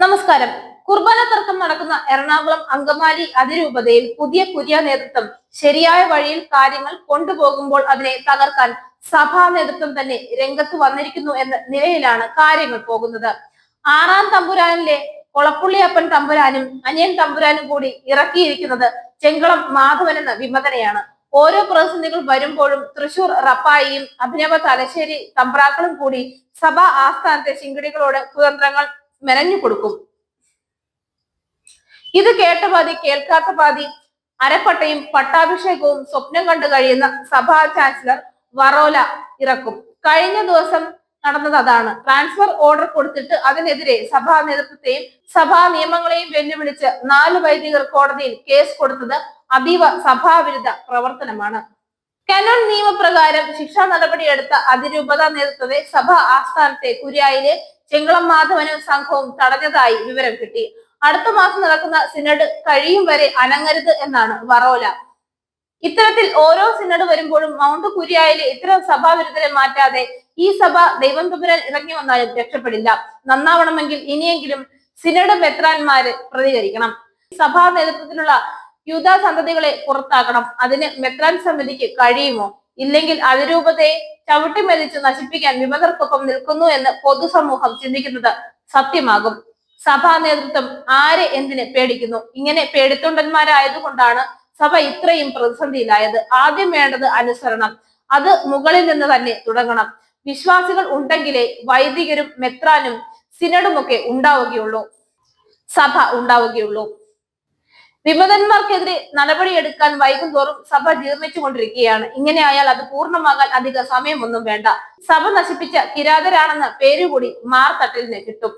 നമസ്കാരം. കുർബാന തർക്കം നടക്കുന്ന എറണാകുളം അങ്കമാലി അതിരൂപതയിൽ പുതിയ പുതിയ നേതൃത്വം ശരിയായ വഴിയിൽ കാര്യങ്ങൾ കൊണ്ടുപോകുമ്പോൾ അതിനെ തകർക്കാൻ സഭാ നേതൃത്വം തന്നെ രംഗത്ത് വന്നിരിക്കുന്നു എന്ന നിലയിലാണ് കാര്യങ്ങൾ പോകുന്നത്. ആറാം തമ്പുരാനിലെ കൊളപ്പുള്ളിയപ്പൻ തമ്പുരാനും അനിയൻ തമ്പുരാനും കൂടി ഇറക്കിയിരിക്കുന്നത് ചെങ്കളം മാധവൻ എന്ന വിമതനെയാണ്. ഓരോ പ്രതിസന്ധികൾ വരുമ്പോഴും തൃശൂർ റപ്പായിയും അഭിനവ തലശ്ശേരി തമ്പ്രാക്കളും കൂടി സഭാ ആസ്ഥാനത്തെ ശിങ്കിടികളോട് കുതന്ത്രങ്ങൾ മെനഞ്ഞു കൊടുക്കും. ഇത് കേട്ട പാതി കേൾക്കാത്ത പാതി അരപ്പട്ടയും പട്ടാഭിഷേകവും സ്വപ്നം കണ്ടു കഴിയുന്ന സഭാ ചാൻസലർ വറോല ഇറക്കും. കഴിഞ്ഞ ദിവസം നടന്നത് അതാണ്. ട്രാൻസ്ഫർ ഓർഡർ കൊടുത്തിട്ട് അതിനെതിരെ സഭാ നേതൃത്വത്തെയും സഭാ നിയമങ്ങളെയും വെല്ലുവിളിച്ച് നാല് വൈദികർ കോടതിയിൽ കേസ് കൊടുത്തത് അതീവ സഭാവിരുദ്ധ പ്രവർത്തനമാണ്. കനോൺ നിയമപ്രകാരം ശിക്ഷാ നടപടിയെടുത്ത അതിരൂപത നേതൃത്വത്തെ സഭാ ആസ്ഥാനത്തെ കുര്യായിലെ ചെങ്കളം മാധവനും സംഘവും തടഞ്ഞതായി വിവരം കിട്ടി. അടുത്ത മാസം നടക്കുന്ന സിനഡ് കഴിയും വരെ അനങ്ങരുത് എന്നാണ് വറോല. ഇത്തരത്തിൽ ഓരോ സിനഡ് വരുമ്പോഴും മൗണ്ട് കുര്യായിലെ ഇത്തരം സഭാവിരുദ്ധരെ മാറ്റാതെ ഈ സഭ ദൈവം തമ്പുരാൻ ഇറങ്ങി വന്നാലും രക്ഷപ്പെടില്ല. നന്നാവണമെങ്കിൽ ഇനിയെങ്കിലും സിനഡ് മെത്രാന്മാര് പ്രതികരിക്കണം. സഭാ നേതൃത്വത്തിലുള്ള യൂത സന്തതികളെ പുറത്താക്കണം. അതിന് മെത്രാൻ സമിതിക്ക് കഴിയുമോ? ഇല്ലെങ്കിൽ അതിരൂപതയെ ചവിട്ടിമെതിച്ച് നശിപ്പിക്കാൻ വിമതർക്കൊപ്പം നിൽക്കുന്നു എന്ന് പൊതുസമൂഹം ചിന്തിക്കുന്നത് സത്യമാകും. സഭാ നേതൃത്വം ആരെ എന്തിനെ പേടിക്കുന്നു? ഇങ്ങനെ പേടിത്തൊണ്ടന്മാരായതുകൊണ്ടാണ് സഭ ഇത്രയും പ്രതിസന്ധിയിലായത്. ആദ്യം വേണ്ടത് അനുസരണം. അത് മുകളിൽ നിന്ന് തന്നെ തുടങ്ങണം. വിശ്വാസികൾ ഉണ്ടെങ്കിലേ വൈദികരും മെത്രാനും സിനഡുമൊക്കെ ഉണ്ടാവുകയുള്ളൂ. സഭ ഉണ്ടാവുകയുള്ളൂ. വിമതന്മാർക്കെതിരെ നടപടിയെടുക്കാൻ വൈകുന്തോറും സഭ ജീർണിച്ചുകൊണ്ടിരിക്കുകയാണ്. ഇങ്ങനെ ആയാൽ അത് പൂർണമാകാൻ അധിക സമയമൊന്നും വേണ്ട. സഭ നശിപ്പിച്ച കിരാതരാണെന്ന പേരുകൂടി മാർത്തട്ടലിന് കിട്ടും.